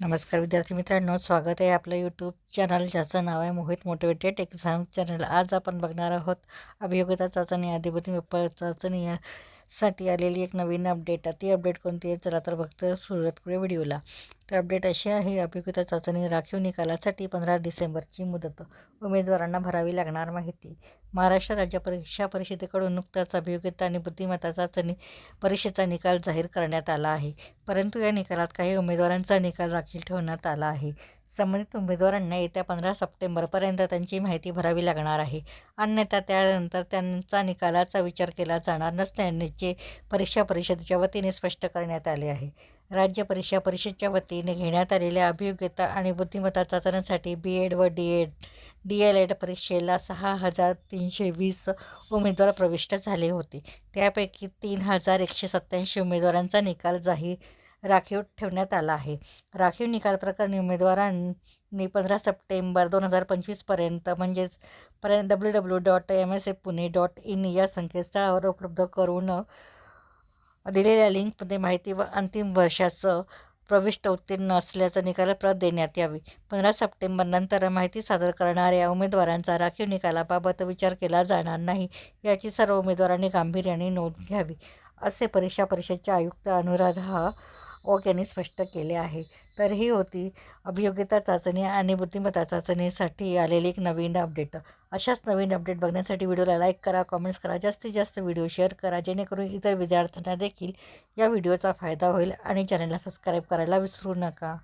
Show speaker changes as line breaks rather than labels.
नमस्कार विद्यार्थी मित्रांनो स्वागत आहे आपलं यूट्यूब चॅनल ज्याचं नाव आहे मोहित मोटिवेटेड एक्झाम चॅनल आज आपण बघणार आहोत अभियोग्यता चाचणी अधिपती पेपर चाचणी साठी आलेली एक नवीन अपडेट ती अपडेट कोणती आहे? चला तर बघतो सुरुवात करूया व्हिडिओला तर अपडेट अशी आहे अभियोग्यता चाचणी राखीव निकालासाठी पंधरा डिसेंबरची मुदत. उमेदवारांना भरावी लागणार माहिती. महाराष्ट्र राज्य परीक्षा परिषदेकडून नुकताच अभियोग्यता आणि बुद्धिमत्ता चाचणी परीक्षेचा निकाल जाहीर करण्यात आला आहे. परंतु या निकालात काही उमेदवारांचा निकाल राखीव ठेवण्यात आला आहे. संबंधित उमेदवारांना येत्या पंधरा सप्टेंबरपर्यंत त्यांची माहिती भरावी लागणार आहे. अन्यथा त्यानंतर त्यांचा निकालाचा विचार केला जाणार नसल्याचे परीक्षा परिषदेच्या वतीने स्पष्ट करण्यात आले आहे. राज्य परीक्षा परिषदेच्या वतीने घेण्यात आलेल्या अभियोग्यता आणि बुद्धिमत्ता चाचण्यांसाठी बी एड व D Ed D El Ed परीक्षेला सहा हजार तीनशे वीस उमेदवार प्रविष्ट झाले होते. त्यापैकी तीन हजार एकशे सत्त्याऐंशी उमेदवारांचा निकाल जाहीर राखीव ठेवण्यात आला आहे. राखीव निकाल प्रकरणी उमेदवारांनी पंधरा सप्टेंबर दोन हजार पंचवीसपर्यंत म्हणजेच पर्यंत W W dot M S F Pune dot in या संकेतस्थळावर उपलब्ध करून दिलेल्या लिंकमध्ये माहिती व अंतिम वर्षाचं प्रविष्ट उत्तीर्ण असल्याचा निकाल प्रत देण्यात यावी. पंधरा सप्टेंबरनंतर माहिती सादर करणाऱ्या उमेदवारांचा राखीव निकालाबाबत विचार केला जाणार नाही याची सर्व उमेदवारांनी गांभीर्याने नोंद घ्यावी असे परीक्षा परिषदेचे आयुक्त अनुराधा ओक यांनी स्पष्ट केले आहे. तर ही होती. अभियोग्यता चाचणी आणि बुद्धिमत्ता चाचणीसाठी आलेली एक नवीन अपडेट अशाच नवीन अपडेट बघण्यासाठी व्हिडिओला लाईक करा कमेंट्स करा जास्तीत जास्त व्हिडिओ शेअर करा जेणेकरून इतर विद्यार्थ्यांना देखील या व्हिडिओचा फायदा होईल आणि चॅनलला सबस्क्राईब करायला विसरू नका.